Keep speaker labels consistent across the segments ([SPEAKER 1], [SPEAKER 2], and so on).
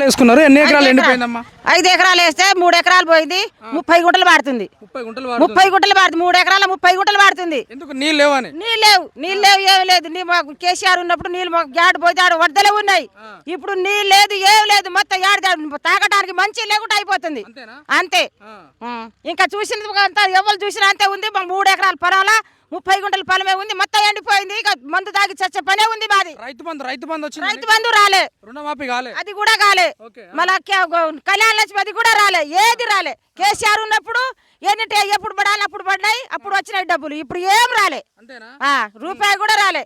[SPEAKER 1] ఎకరాలు వేసుకున్నారు? ఎన్ని ఎకరాలు ఎండిపోయిందమ్మా?
[SPEAKER 2] ఐదు ఎకరాలు వేస్తే మూడు ఎకరాలు పోయింది ముప్పై గుంటలు పడుతుంది
[SPEAKER 1] ముప్పై గుంటలు.
[SPEAKER 2] ముప్పై గుంటలు పడుతుంది మూడు ఎకరాల ముప్పై గుంటలు పడుతుంది
[SPEAKER 1] ఎందుకు? నీళ్ళు లేవని
[SPEAKER 2] నీళ్ళు లేవు నీళ్ళు లేవు ఏమి లేదు. నీ మాకు కేసీఆర్ ఉన్నప్పుడు నీళ్ళు మాకు గాడి పోతే ఆడ వడ్డలే ఉన్నాయి. ఇప్పుడు నీళ్ళు లేదు ఏమి లేదు. మొత్తం ఏడు తాగడానికి మంచి లేకుండా అయిపోతుంది. అంతే. ఇంకా చూసినది అంతా ఎవరు చూసినా అంతే ఉంది. మా మూడు ఎకరాల పొలంలో ముప్పై గుంటల పొలమే ఉంది మొత్తం ఎండిపోయింది ఇక మందు తాగి చచ్చే పనే ఉంది మాది.
[SPEAKER 1] రైతు బంధు రైతు బంధు వచ్చింది
[SPEAKER 2] రైతు బంధు రాలే.
[SPEAKER 1] రుణమాఫీ కాలే.
[SPEAKER 2] అది కూడా కాలే. మళ్ళా కళ్యాణ లక్ష్మి అది కూడా రాలే. ఏది రాలే. కేసీఆర్ ఉన్నప్పుడు ఎన్ని టే- ఎప్పుడు పడాలి అప్పుడు పడినాయి అప్పుడు వచ్చినాయి డబ్బులు. ఇప్పుడు ఏం రాలే. రూపాయి కూడా రాలే.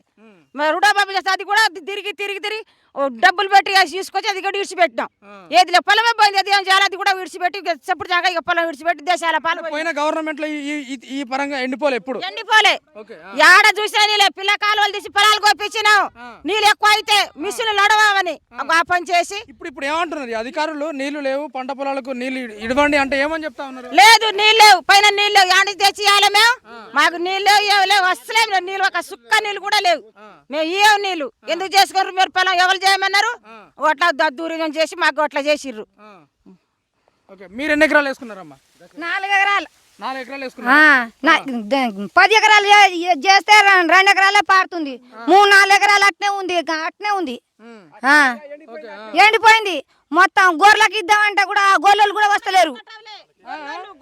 [SPEAKER 2] రుణమాఫీ చేస్తే అది కూడా తిరిగి తిరిగి తిరిగి ఓ డబ్బులు పెట్టి తీసుకొచ్చి అది కూడా విడిచిపెట్టినాం. ఏది పొలమే పోయింది అది ఏం చేయాలి అది కూడా విడిచిపెట్టి చెప్పుడు జాగా ఇక పొలం విడిచిపెట్టి దేశాల పాలు పోయి-
[SPEAKER 1] పోయిన గవర్నమెంట్లో ఈ- ఈ- ఈ పరంగా ఎండిపోలే ఎప్పుడు?
[SPEAKER 2] ఎండిపోలే.
[SPEAKER 1] ఓకే ఆ.
[SPEAKER 2] యాడ చూసినా నీళ్ళే పిల్ల కాలువలు తీసి పొలాలు కోపించినాం
[SPEAKER 1] ఆ.
[SPEAKER 2] నీళ్ళు ఎక్కువ అయితే మిషన్ నడవని ఆ. పని చేసి.
[SPEAKER 1] ఇప్పుడు ఇప్పుడు ఏమంటున్నారు? అధికారులు నీళ్ళు లేవు పంట పొలాలకు నీళ్ళు ఇ- ఇవ్వండి అంటే ఏమని చెప్తా ఉన్నారు?
[SPEAKER 2] లేదు నీళ్ళు లేవు. పైన నీళ్ళు లేవు. యాడి తెచ్చి ఇవ్వాలి మేము? మాకు నీళ్ళు ఏమి లేవు. అసలేం నీళ్ళు ఒక సుక్క నీళ్ళు కూడా లేవు. మేము ఇవ్వవు నీళ్ళు. ఎందుకు చేసుకోరు మీరు పొలం? ఎవరు చేయమన్నారు? అట్లా దూరం చేసి మాకు అట్లా చేసిర్రు.
[SPEAKER 1] మీరు ఎన్ని ఎకరాలు వేసుకున్నారమ్మా?
[SPEAKER 3] నాలుగు ఎకరాలు. పది ఎకరాలు చేస్తే రెండు ఎకరాలే పారుతుంది. మూడు నాలుగు ఎకరాలు అట్నే ఉంది అట్నే ఉంది. ఎండిపోయింది. మొత్తం గొర్రెలకు ఇద్దామంటే కూడా గొర్రెలు కూడా వస్తలేరు.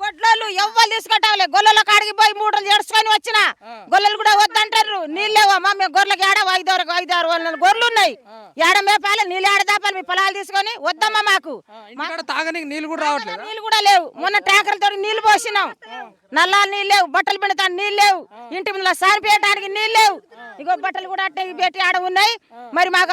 [SPEAKER 2] గొడ్లు ఎవ్వరు తీసుకుంటావులే గొల్లల కాడికి పోయి మూడు రోజులు ఏడుచుకొని వచ్చిన. గొల్లలు కూడా వద్దంటారు. నీళ్ళు లేవమ్మా మేము గొర్రెలకు ఏడ ఐదు వరకు ఐదు ఆరు వందల గొర్రెలు ఉన్నాయి. ఏడ మేపాలి? నీళ్ళు ఏడ దాపాలి? మీ పొలాలు తీసుకొని వద్దమ్మా మాకు.
[SPEAKER 1] తాగనీకి నీళ్ళు కూడా రావట్లేదు?
[SPEAKER 2] నీళ్ళు కూడా లేవు. మొన్న ట్యాంకర్ తోటి నీళ్ళు పోసినాం. నల్లాలు నీళ్ళు లేవు. బట్టలు పిండటానికి నీళ్ళు లేవు. ఇంటి ముందు సారిపేయడానికి నీళ్ళు లేవు. ఇగో బట్టలు కూడా అట్టే పెట్టి ఆడ ఉన్నాయి. మరి మాకు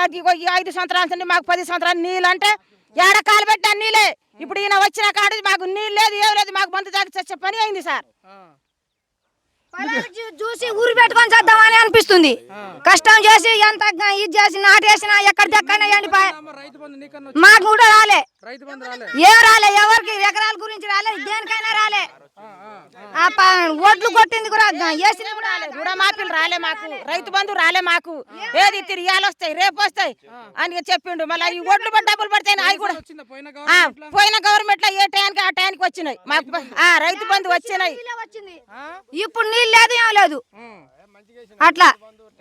[SPEAKER 2] ఐదు సంవత్సరాల మాకు పది సంవత్సరాలు నీళ్ళు అంటే ఏడ కాలు పెట్టా నీళ్ళే. ఇప్పుడు ఈయన వచ్చిన కాడ మాకు నీళ్ళు లేదు ఏం లేదు మాకు మందు తాగి చచ్చే పని అయింది సార్.
[SPEAKER 3] చూసి ఊరు పెట్టుకొని చేద్దామని అనిపిస్తుంది. కష్టం చేసి ఎంత ఇది చేసి నాటేసినా ఎక్కడ దక్కన మాకు కూడా రాలే. ఏం రాలే ఎవరికి ఎకరాల గురించి రాలే దేనికైనా రాలే. ఒడ్లు కొట్టింది కూడా రాలే
[SPEAKER 2] రుణమాఫీలు రాలే మాకు రైతు బంధు రాలే మాకు ఏది తిరిగాలు వస్తాయి రేపు వస్తాయి అని చెప్పిండు మళ్ళీ ఈ పడి డబ్బులు పడతాయి అవి కూడా
[SPEAKER 1] పోయిన
[SPEAKER 2] గవర్నమెంట్లో? ఏ టైంకి ఆ టైంకి వచ్చినాయి మాకు రైతు బంధు వచ్చినాయి?
[SPEAKER 3] ఇప్పుడు నీళ్ళు లేదు ఏం లేదు. అట్లా